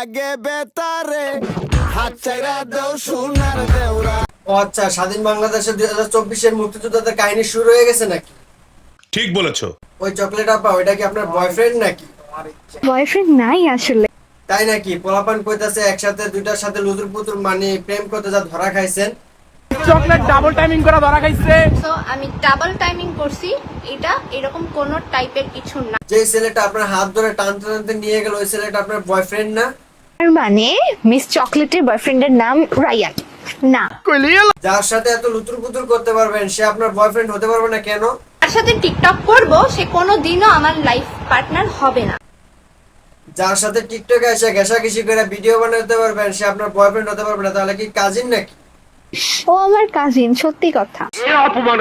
লাগে বেতারে। হাত চাইরা দেও সোনার দেওরা। ও আচ্ছা স্বাধীন বাংলাদেশের দুই হাজার চব্বিশের মুক্তিযোদ্ধাদের কাহিনী শুরু হয়ে গেছে নাকি? ঠিক বলেছ। ওই চকলেট আপা ওইটা কি আপনার বয়ফ্রেন্ড নাকি? বয়ফ্রেন্ড নাই আসলে। তাই নাকি? পোলাপান কইতাছে একসাথে দুইটার সাথে লুতুর পুতুর মানে প্রেম করতে যা ধরা খাইছেন। চকলেট ডাবল টাইমিং করা ধরা খাইছে। সো আমি ডাবল টাইমিং করছি এটা এরকম কোন টাইপের কিছু না। যে ছেলেটা আপনার হাত ধরে টানতে টানতে নিয়ে গেল ওই ছেলেটা আপনার বয়ফ্রেন্ড না? মানে মিস চকলেটের বয়ফ্রেন্ডের নাম রায়ান। না। যার সাথে এত লুতুর পুতুর করতে পারবেন সে আপনার বয়ফ্রেন্ড হতে পারবে না কেন? তার সাথে টিকটক করব সে কোনো দিনও আমার লাইফ পার্টনার হবে না। যার সাথে টিকটকে এসে ঘেঁষাঘেঁষি করে ভিডিও বানাতে পারবেন সে আপনার বয়ফ্রেন্ড হতে পারবে না তাহলে কি কাজিন নাকি? ও আমার কাজিন সত্যি কথা। অপমান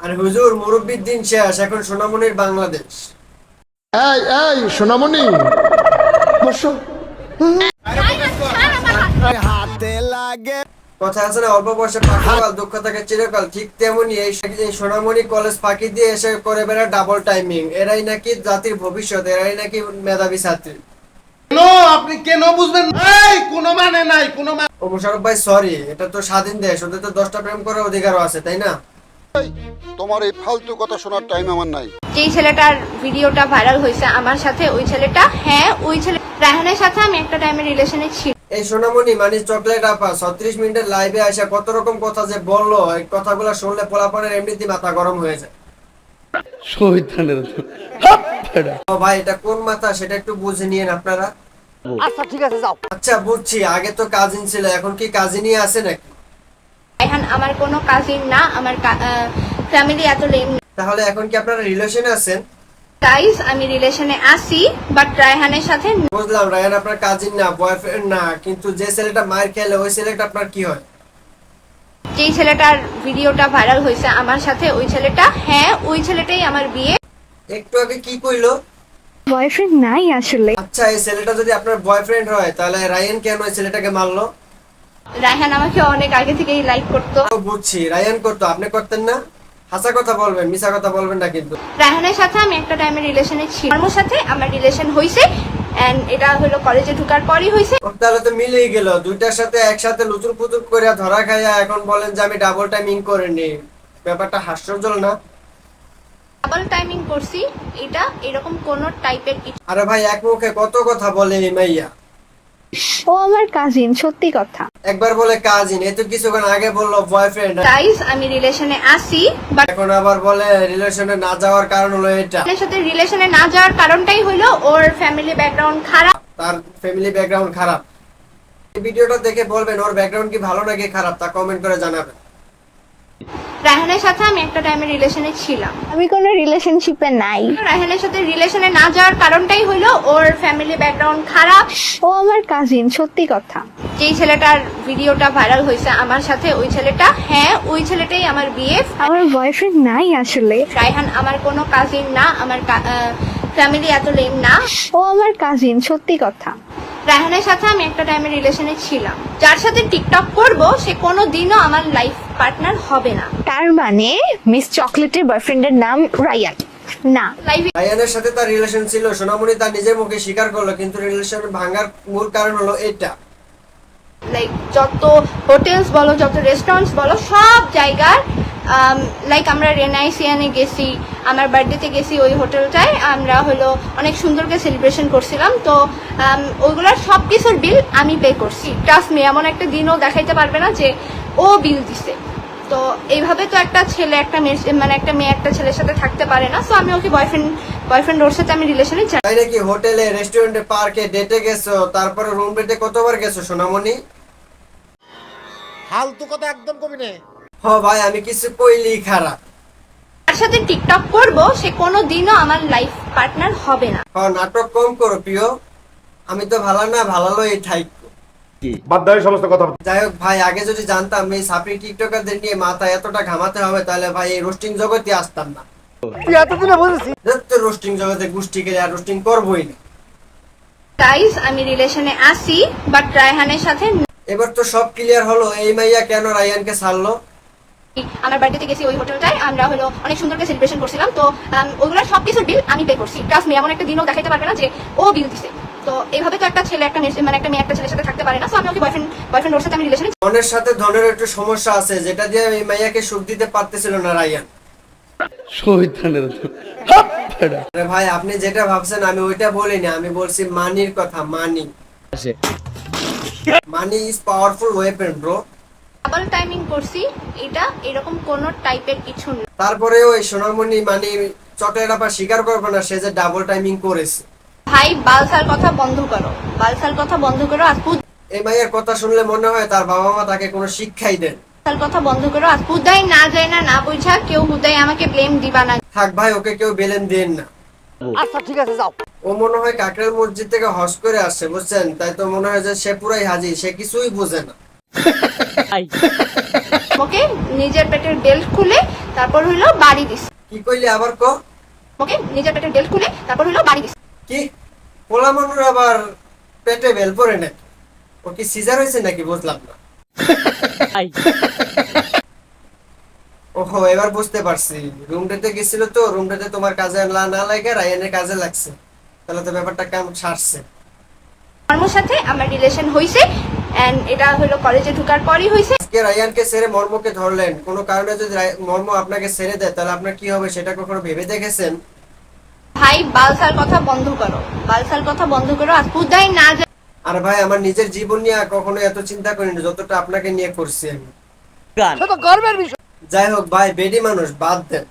আর হুজুর মুরব্বীর দিন শেষ এখন সোনামনির বাংলাদেশ। এই এই সোনামণি। বসো। হাতে লাগে কথা আছে না অল্প বয়সে পাখিকাল দুঃখ থাকে চিরকাল। ঠিক তেমনি এই সোনামণি কলেজ ফাঁকি দিয়ে এসে করে বেড়া ডাবল টাইমিং এরাই নাকি জাতির ভবিষ্যৎ এরাই নাকি মেধাবী ছাত্রী। কেন? আপনি কেন বুঝবেন এই কোনো মানে নাই কোনো মানে ও মোশারফ ভাই সরি এটা তো স্বাধীন দেশ ওদের তো দশটা প্রেম করার অধিকারও আছে তাই না? তোমার এই ফালতু কথা শোনার টাইম আমার নাই। যেই ছেলেটার ভিডিওটা ভাইরাল হয়েছে আমার সাথে ওই ছেলেটা হ্যাঁ ওই ছেলে রায়হানের সাথে আমি একটা টাইমে রিলেশনে ছিল এই সোনামণি মানে চকলেট আপা ছত্রিশ মিনিটের লাইভে আসে কত রকম কথা যে বলল এই কথাগুলো শুনলে পোলাপানের এমনিতেই মাথা গরম হয়ে যায়। ও ভাই এটা কোন মাথা সেটা একটু বুঝে নিয়েন আপনারা। আচ্ছা বুঝছি আগে তো কাজিন ছিল এখন কি কাজিনই আছে নাকি? রায়হান আমার কোনো কাজিন না আমার ফ্যামিলি এত লেম তাহলে এখন কি আপনারা রিলেশনে আছেন? গাইস আমি রিলেশনে আসি বাট রায়হানের সাথে বুঝলাম রায়ান আপনার কাজিন না বয়ফ্রেন্ড না কিন্তু যে ছেলেটা মার খেলে ওই ছেলেটা আপনার কি হয়? যেই ছেলেটার ভিডিওটা ভাইরাল হয়েছে আমার সাথে ওই ছেলেটা হ্যাঁ ওই ছেলেটাই আমার বিয়ে। একটু আগে কি কইলো? বয়ফ্রেন্ড নাই আসলে। আচ্ছা এই ছেলেটা যদি আপনার বয়ফ্রেন্ড হয় তাহলে রায়ান কেন ওই ছেলেটাকে মারলো? রায়হান আমাকে অনেক আগে থেকেই লাইক করতো। বুঝছি রায়ান করতো। আপনি করতেন না? হাসা কথা বলবেন মিশা কথা বলবেন না কিন্তু। রায়হানের সাথে আমি একটা টাইমে রিলেশনে সাথে আমার রিলেশন হয়েছে এন্ড এটা হলো কলেজে ঢোকার পরই তাহলে তো মিলেই গেল। দুইটার সাথে একসাথে করে ধরা খাইয়া এখন বলেন যে আমি ডাবল টাইমিং করিনি ব্যাপারটা হাস্যজল না? ডাবল টাইমিং করছি এটা এরকম কোন টাইপের কিছু আরে ভাই এক মুখে কত কথা বলে এই মাইয়া? ও আমার কাজিন সত্যি কথা। একবার বলে কাজিন এত কিছুক্ষণ আগে বলল বয়ফ্রেন্ড গাইস আমি রিলেশনে আছি বাট এখন আবার বলে রিলেশনে না যাওয়ার কারণ হলো এটা। এর সাথে রিলেশনে না যাওয়ার কারণটাই হলো ওর ফ্যামিলি ব্যাকগ্রাউন্ড খারাপ। তার ফ্যামিলি ব্যাকগ্রাউন্ড খারাপ। এই ভিডিওটা দেখে বলবেন ওর ব্যাকগ্রাউন্ড কি ভালো নাকি খারাপ তা কমেন্ট করে জানাবেন। রায়হানের সাথে আমি একটা টাইমে রিলেশনে ছিলাম। আমি কোনো রিলেশনশিপে নাই। রায়হানের সাথে রিলেশনে না যাওয়ার কারণটাই হলো ওর ফ্যামিলি ব্যাকগ্রাউন্ড খারাপ। ও আমার কাজিন সত্যি কথা। যেই ছেলেটার ভিডিওটা ভাইরাল হয়েছে আমার সাথে ওই ছেলেটা হ্যাঁ ওই ছেলেটাই আমার বিয়ে আমার বয়ফ্রেন্ড নাই আসলে। রায়হান আমার কোনো কাজিন না আমার ফ্যামিলি এত লেম না। ও আমার কাজিন সত্যি কথা। রায়হানের সাথে আমি একটা টাইমে রিলেশনে ছিলাম। যার সাথে টিকটক করব সে কোনো দিনও আমার লাইফ পার্টনার হবে না। তার মানে মিস চকলেটের বয়ফ্রেন্ডের নাম রায়ান। না। রায়ানের সাথে তার রিলেশন ছিল সোনামণি তার নিজের মুখে স্বীকার করল কিন্তু রিলেশন ভাঙার মূল কারণ হলো এটা। লাইক যত হোটেলস বলো যত রেস্টুরেন্টস বলো সব জায়গার লাইক আমরা রেনাইসিয়ানে গেছি আমার বার্থডেতে গেছি ওই হোটেলটায় আমরা হলো অনেক সুন্দরকে সেলিব্রেশন করছিলাম। তো um, ওইগুলোর সব কিছুর বিল আমি পে করছি। ট্রাস্ট মি এমন একটা দিনও দেখাইতে পারবে না যে ও বিল দিছে। তো এইভাবে তো একটা ছেলে একটা মেয়ে মানে একটা মেয়ে একটা ছেলের সাথে থাকতে পারে না। সো আমি ওকে বয়ফ্রেন্ড বয়ফ্রেন্ড ওর সাথে আমি রিলেশনে চাই তাই নাকি হোটেলে রেস্টুরেন্টে পার্কে ডেটে গেছো তারপরে রুম কতবার গেছো সোনামণি? ফালতু কথা একদম কবি নে হ ভাই আমি কিছু কইলি খারাপ। তার সাথে টিকটক করব সে কোনো দিনও আমার লাইফ পার্টনার হবে না। হ নাটক কম করো প্রিয়। আমি তো ভালো না ভালো এই ঠাইক বাদ দাও এই সমস্ত কথা। যাই হোক ভাই আগে যদি জানতাম এই সাপড়ি টিকটকারদের নিয়ে মাথা এতটা ঘামাতে হবে তাহলে ভাই এই রোস্টিং জগতে আসতাম না। রোস্টিং জগতে গোষ্ঠী গেলে আর রোস্টিং করবোই না। গাইস আমি রিলেশনে আসি বাট রায়হানের সাথে এবার তো সব ক্লিয়ার হলো এই মাইয়া কেন রায়ানকে ছাড়লো? আমার বার্থডেতে গেছি ওই হোটেলটায়। আমরা হলো অনেক সুন্দর করে সেলিব্রেশন করছিলাম। তো ওগুলো সব কিছুর বিল আমি পে করছি। ট্রাস্ট মি এমন একটা দিনও দেখাইতে পারবে না যে ও বিল দিছে। তো এইভাবে তো একটা ছেলে একটা মেয়ে মানে একটা মেয়ে একটা ছেলের সাথে থাকতে পারে না। তো আমি ওকে বয়ফ্রেন্ড বয়ফ্রেন্ড ওর সাথে আমি রিলেশনে ধনের সাথে ধনের একটু সমস্যা আছে যেটা দিয়ে এই মাইয়াকে সুখ দিতে পারতেছিল না রায়ান। আরে ভাই আপনি যেটা ভাবছেন আমি ওইটা বলিনি। আমি বলছি মানির কথা money. Money is powerful weapon bro double timing করছি এটা এরকম কোনো টাইপের কিছু না। তারপরেও এই সোনামণি মানি চটের আবার স্বীকার করবে না সে যে ডাবল টাইমিং করেছে। ভাই বালসার কথা বন্ধ করো। বালসার কথা বন্ধ করো আজ এই মাইয়ের কথা শুনলে মনে হয় তার বাবা মা তাকে কোনো শিক্ষাই দেন। তার কথা বন্ধ করো আর হুদাই না যায় না না বুঝা কেউ হুদাই আমাকে ব্লেম দিবা না। থাক ভাই ওকে কেউ বেলেন দেন না। আচ্ছা ঠিক আছে যাও। ও মনে হয় কাকরের মসজিদ থেকে হজ করে আসছে বুঝছেন? তাই তো মনে হয় যে সে পুরাই হাজি সে কিছুই বুঝে না। ওকে নিজের পেটের বেল্ট খুলে তারপর হইল বাড়ি দিস। কি কইলি আবার ক? ওকে নিজের পেটের বেল্ট খুলে তারপর হইল বাড়ি দিস। কি? পোলা মানুষ আবার পেটে বেল পরে নাকি? ও কি সিজার হয়েছে নাকি? বুঝলাম না। ওহো এবার বুঝতে পারছি। রুমটাতে গেছিল তো রুমটাতে তোমার কাজে লা- না লাগে রায়ানের কাজে লাগছে। তাহলে তো ব্যাপারটা কেমন সারছে? আমার সাথে আমার রিলেশন হইছে। এন্ড এটা হলো কলেজে ঢোকার পরই হইছে আজকে রায়ানকে ছেড়ে মর্মকে ধরলেন। কোনো কারণে যদি মর্ম আপনাকে ছেড়ে দেয় তাহলে আপনার কি হবে সেটা কখনো ভেবে দেখেছেন? ভাই বালসার কথা বন্ধ করো। বালসার কথা বন্ধ করো আর হুদাই না আর ভাই আমার নিজের জীবন নিয়ে কখনো এত চিন্তা করিনি যতটা আপনাকে নিয়ে করছি আমি। গর্বের বিষয়। যাই হোক ভাই বেডি মানুষ বাদ দেন।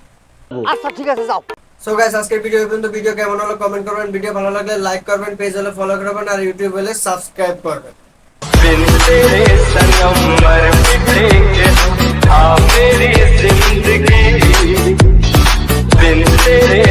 আচ্ছা ঠিক আছে যাও। সো গাইস আজকের ভিডিও পর্যন্ত। ভিডিও কেমন হলো কমেন্ট করবেন। ভিডিও ভালো লাগলে লাইক করবেন পেজ হলে ফলো করবেন আর ইউটিউব হলে সাবস্ক্রাইব করবেন। तेरे सनम मर मिटेंगे हाँ मेरी ज़िंदगी। बिन तेरे